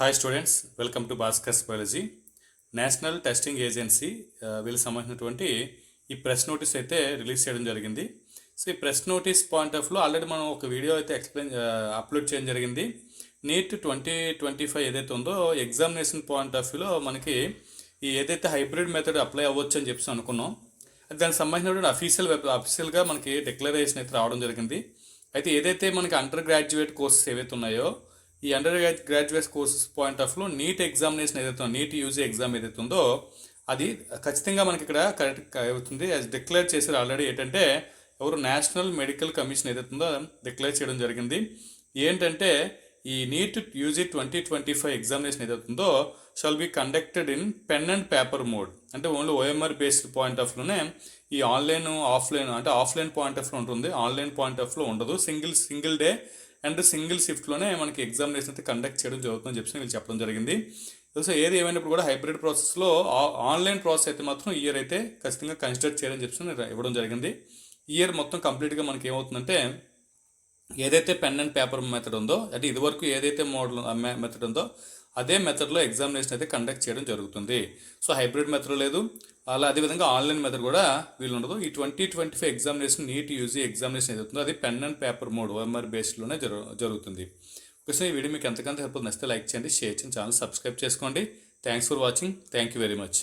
Hi students welcome to Bhaskar's biology national testing agency వీళ్ళకి సంబంధించినటువంటి ఈ ప్రెస్ నోటీస్ అయితే రిలీజ్ చేయడం జరిగింది. సో ఈ ప్రెస్ నోటీస్ పాయింట్ ఆఫ్లో ఆల్రెడీ మనం ఒక వీడియో అయితే ఎక్స్ప్లెయిన్ అప్లోడ్ uh, చేయడం జరిగింది. నీట్ ట్వంటీ ట్వంటీ ఫైవ్ ఏదైతే ఉందో ఎగ్జామినేషన్ పాయింట్ ఆఫ్ వ్యూలో మనకి ఈ ఏదైతే హైబ్రిడ్ మెథడ్ అప్లై అవ్వచ్చు అని చెప్పేసి అనుకున్నాం. అది దానికి సంబంధించినటువంటి అఫీషియల్ వెబ్ అఫీషియల్గా మనకి డిక్లరేషన్ అయితే రావడం జరిగింది. అయితే ఏదైతే మనకి అండర్ గ్రాడ్యుయేట్ కోర్సెస్ ఏవైతే ఉన్నాయో ఈ అండర్ గ్రాడ్యుయేట్ కోర్సెస్ పాయింట్ ఆఫ్లో నీట్ ఎగ్జామినేషన్ ఏదైతే నీట్ యూజీ ఎగ్జామ్ ఏదైతే ఉందో అది ఖచ్చితంగా మనకి ఇక్కడ కరెక్ట్ అవుతుంది. అది డిక్లేర్ చేశారు ఆల్రెడీ ఏంటంటే ఎవరు నేషనల్ మెడికల్ కమిషన్ ఏదైతే ఉందో డిక్లేర్ చేయడం జరిగింది. ఏంటంటే ఈ NEET UG twenty twenty five examination ఏదైతుందో shall be conducted in pen and paper mode అంటే ఓన్లీ ఓఎంఆర్ బేస్డ్ పాయింట్ ఆఫ్లోనే ఈ ఆన్లైన్ ఆఫ్లైన్ అంటే ఆఫ్లైన్ పాయింట్ ఆఫ్లో ఉంటుంది. ఆన్లైన్ పాయింట్ ఆఫ్లో ఉండదు. Single single day and single షిఫ్ట్లోనే మనకి ఎగ్జామినేషన్ అయితే కండక్ట్ చేయడం జరుగుతుందని చెప్పి వీళ్ళు చెప్పడం జరిగింది. సో ఏది ఏమైనప్పుడు కూడా హైబ్రిడ్ ప్రాసెస్లో ఆన్లైన్ ప్రాసెస్ అయితే మాత్రం ఇయర్ అయితే ఖచ్చితంగా కన్సిడర్ చేయడం చెప్పి ఇవ్వడం జరిగింది. ఇయర్ మొత్తం కంప్లీట్గా మనకి ఏమవుతుందంటే ఏదైతే పెన్ అండ్ పేపర్ మెథడ్ ఉందో అంటే ఇదివరకు ఏదైతే మోడల్ మెథడ్ ఉందో అదే మెథడ్లో ఎగ్జామినేషన్ అయితే కండక్ట్ చేయడం జరుగుతుంది. సో హైబ్రిడ్ మెథడ్ లేదు. అలా అదేవిధంగా ఆన్లైన్ మెథడ్ కూడా వీలు ఉండదు ఈ twenty twenty five examination NEET UG examination ఏదవుతుందో అది pen and paper mode OMR బేస్డ్లోనే జరు జరుగుతుంది. ఒకసారి ఈ వీడియో మీకు ఎంతకంత హెల్ప్ నచ్చితే లైక్ చేయండి షేర్ చేయండి ఛానల్ సబ్స్క్రైబ్ చేసుకోండి. Thanks for watching thank you very much